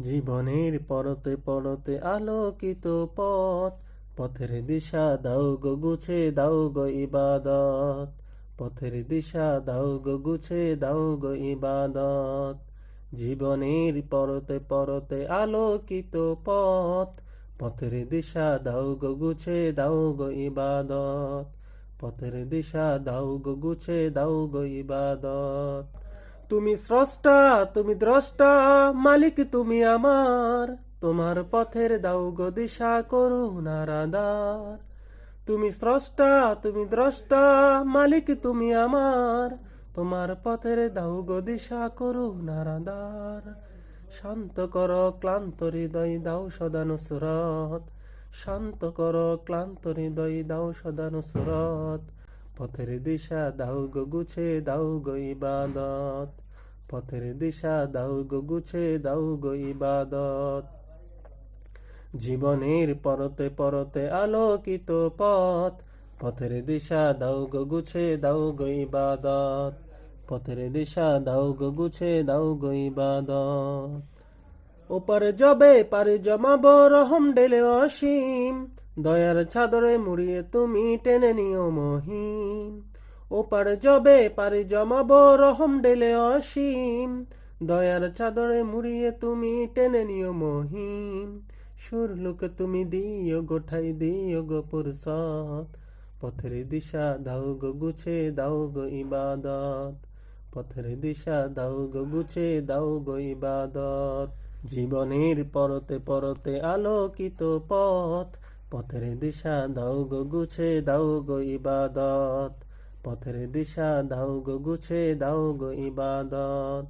জীবনের পরতে পরতে আলোকিত পথ, পথের দিশা দাও গো, গুছে দাও গো ইবাদত। পথের দিশা দাও গো, গুছে দাও গো ইবাদত। জীবনের পরতে পরতে আলোকিত পথ, পথের দিশা দাও গো, গুছে দাও গো ইবাদত। পথের দিশা দাও গো, গুছে দাও গো ইবাদত। তুমি স্রষ্টা, তুমি দ্রষ্টা, মালিক তুমি আমার। তোমার পথের দাও গো দিশা করুণার আদার তুমি স্রষ্টা, তুমি দ্রষ্টা, মালিক তুমি আমার। তোমার পথের দাও গো দিশা করুণার আদার শান্ত কর ক্লান্ত হৃদয়, দাও সদা শান্ত কর ক্লান্ত হৃদয়, দাও সদা পথের দিশা দাও গো গুছে, দাও গো ইবাদত। পথের দিশা দাও গো গুছে, দাও গো ইবাদত। জীবনের পরতে পরতে আলোকিত পথ। পথের দিশা দাও গো গুছে, দাও গো ইবাদত। পথের দিশা দাও গো গুছে, দাও গো ইবাদত। ওপারে জবে পারে জমাবো রহম ডেলে অসীম। দয়ার চাদরে মুড়িয়ে তুমি টেনে নিও মহিম ওপারে জবে পারে জমাবো রহম ডেলে অসীম। দয়ার চাদরে মুড়িয়ে তুমি টেনে নিও মহিম সুর লোকে তুমি দিও গোঠাই দিও গো পুরসত পথের দিশা দাও গো, গুছে দাও গো ইবাদত। পথের দিশা দাও গো, গুছে দাও গো ইবাদত। জীবনের পরতে পরতে আলোকিত পথ পথের দিশা দাও গো গুছে, দাও গো ইবাদত। পথের দিশা দাও গো গুছে, দাও গো ইবাদত।